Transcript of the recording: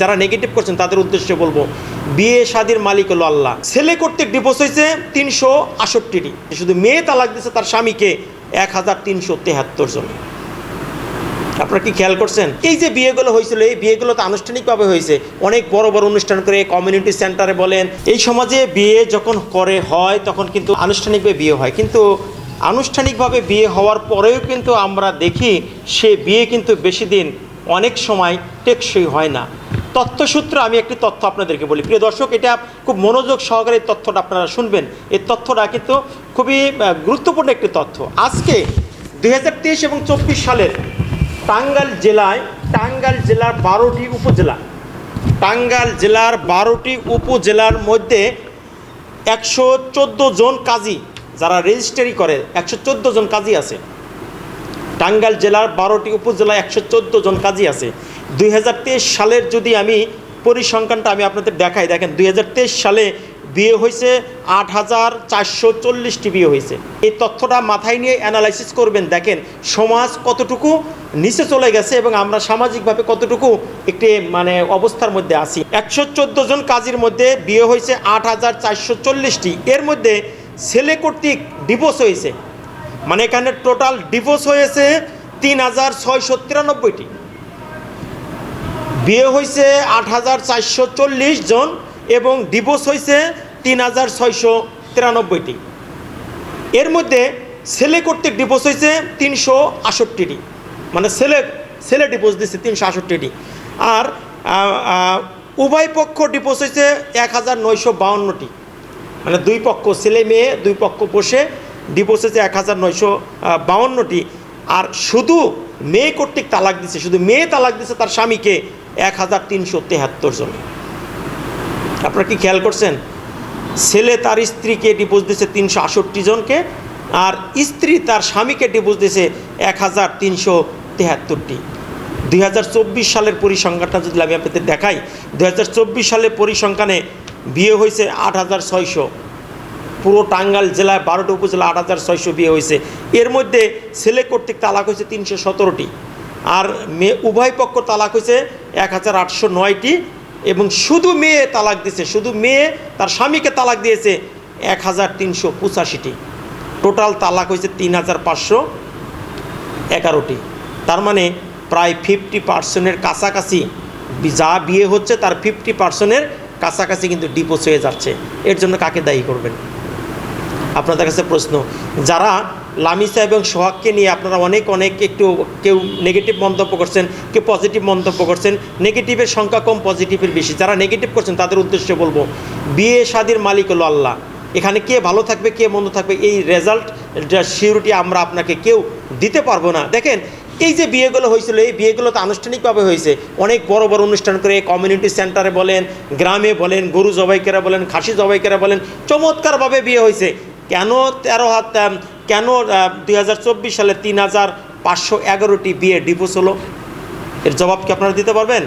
যারা নেগেটিভ করছেন, তাদের উদ্দেশ্যে বলব, বিয়ে শাদির মালিক হলো আল্লাহ। ছেলে কর্তৃক ডিভোর্স হয়েছে তিনশো আষট্টিটি। শুধু মেয়ে তালাক দিয়েছে তার স্বামীকে এক হাজার তিনশো তেহাত্তর জন। আপনারা কি খেয়াল করছেন? এই যে বিয়েগুলো হয়েছিল, এই বিয়েগুলো তো আনুষ্ঠানিকভাবে হয়েছে। অনেক বড় বড় অনুষ্ঠান করে কমিউনিটি সেন্টারে বলেন, এই সমাজে বিয়ে যখন করে হয়, তখন কিন্তু আনুষ্ঠানিকভাবে বিয়ে হয়। কিন্তু আনুষ্ঠানিকভাবে বিয়ে হওয়ার পরেও কিন্তু আমরা দেখি, সে বিয়ে কিন্তু বেশি দিন অনেক সময় টেকসই হয় না। তথ্যসূত্র, আমি একটি তথ্য আপনাদেরকে বলি। প্রিয় দর্শক, এটা খুব মনোযোগ সহকারে এই তথ্যটা আপনারা শুনবেন। এই তথ্যটা কিন্তু খুবই গুরুত্বপূর্ণ একটি তথ্য। আজকে দু হাজার তেইশ এবং চব্বিশ সালের টাঙ্গাইল জেলায়, টাঙ্গাইল জেলার বারোটি উপজেলা, টাঙ্গাইল জেলার বারোটি উপজেলার মধ্যে একশো চোদ্দ জন কাজী যারা রেজিস্ট্রি করে, একশো চোদ্দ জন কাজী আছে। টাঙ্গাইল জেলার বারোটি উপজেলায় একশো চোদ্দ জন কাজী আছে। দুই হাজার তেইশ সালের যদি আমি পরিসংখ্যানটা আমি আপনাদের দেখাই, দেখেন দুই হাজার তেইশ সালে বিয়ে হয়েছে আট হাজার চারশো চল্লিশটি বিয়ে হয়েছে। এই তথ্যটা মাথায় নিয়ে অ্যানালাইসিস করবেন। দেখেন সমাজ কতটুকু নিচে চলে গেছে এবং আমরা সামাজিকভাবে কতটুকু একটি মানে অবস্থার মধ্যে আছি। একশো চোদ্দ জন কাজীর মধ্যে বিয়ে হয়েছে আট হাজার চারশো চল্লিশটি। এর মধ্যে ছেলে কর্তৃক ডিভোর্স হয়েছে। মানে এখানে টোটাল ডিভোর্স হয়েছে তিন হাজার ছয়শো তিরানব্বইটি। বিয়ে হয়েছে আট হাজার চারশো চল্লিশ জন এবং ডিভোর্স হয়েছে তিন হাজার ছয়শো তিরানব্বইটি। এর মধ্যে ছেলে কর্তৃক ডিভোর্স হয়েছে তিনশো আষট্টিটি মানে ছেলে ছেলে ডিভোর্স দিচ্ছে তিনশো আষট্টিটি আর উভয় পক্ষ ডিভোর্স হয়েছে এক হাজার নয়শো বাউন্নটি। মানে দুই পক্ষ ছেলে মেয়ে দুই পক্ষ বসে ডিভোর্স হয়েছে এক হাজার নয়শো বাউন্নটি। আর শুধু মেয়ে কর্তৃক তালাক দিছে, শুধু মেয়ে তালাক দিছে তার স্বামীকে এক হাজার তিনশো তেহাত্তর জন। আপনারা কি খেয়াল করছেন? ছেলে তার স্ত্রীকে ডিভোর্স দিয়েছে তিনশো আষট্টি জনকে, আর স্ত্রী তার স্বামীকে ডিভোর্স দিয়েছে এক হাজার তিনশো তেহাত্তরটি। দুই হাজার চব্বিশ সালের পরিসংখ্যানটা যদি আমি আপনাদের দেখাই, দুই হাজার চব্বিশ সালের পরিসংখ্যানে বিয়ে হয়েছে আট হাজার ছয়শো। পুরো টাঙ্গাইল জেলায় বারোটা উপজেলা আট হাজার ছয়শো বিয়ে হয়েছে। এর মধ্যে ছেলে কর্তৃক তালাক হয়েছে তিনশো সতেরোটি। আর মেয়ে উভয় পক্ষ তালাক হয়েছে এক হাজার আটশো নয়টি এবং শুধু মেয়ে তালাক দিয়েছে, শুধু মেয়ে তার স্বামীকে তালাক দিয়েছে এক হাজার তিনশো পঁচাশিটি। টোটাল তালাক হয়েছে তিন হাজার পাঁচশো এগারোটি। তার মানে প্রায় ফিফটি পার্সেন্টের কাছাকাছি যা বিয়ে হচ্ছে তার ফিফটি পার্সেন্টের কাছাকাছি কিন্তু ডিপোজ হয়ে যাচ্ছে। এর জন্য কাকে দায়ী করবেন? আপনাদের কাছে প্রশ্ন। যারা লামিসা এবং সোহাগকে নিয়ে আপনারা অনেক অনেক একটু কেউ নেগেটিভ মন্তব্য করছেন, কেউ পজিটিভ মন্তব্য করছেন নেগেটিভের সংখ্যা কম পজিটিভের বেশি। যারা নেগেটিভ করছেন, তাদের উদ্দেশ্যে বলব, বিয়ে শাদির মালিক হলো আল্লাহ। এখানে কে ভালো থাকবে, কে মন্দ থাকবে, এই রেজাল্ট সিউরিটি আমরা আপনাকে কেউ দিতে পারব না। দেখেন, এই যে বিয়েগুলো হয়েছিল, এই বিয়েগুলো তো আনুষ্ঠানিকভাবে হয়েছে। অনেক বড় বড় অনুষ্ঠান করে কমিউনিটি সেন্টারে বলেন, গ্রামে বলেন, গরু জবাইকেরা বলেন, খাসি জবাইকেরা বলেন, চমৎকারভাবে বিয়ে হয়েছে। কেন তেরো হাত কেন দুই হাজার চব্বিশ সালে তিন হাজার পাঁচশো এগারোটি বিয়ে ডিভোর্স হলো? এর জবাব কি আপনারা দিতে পারবেন?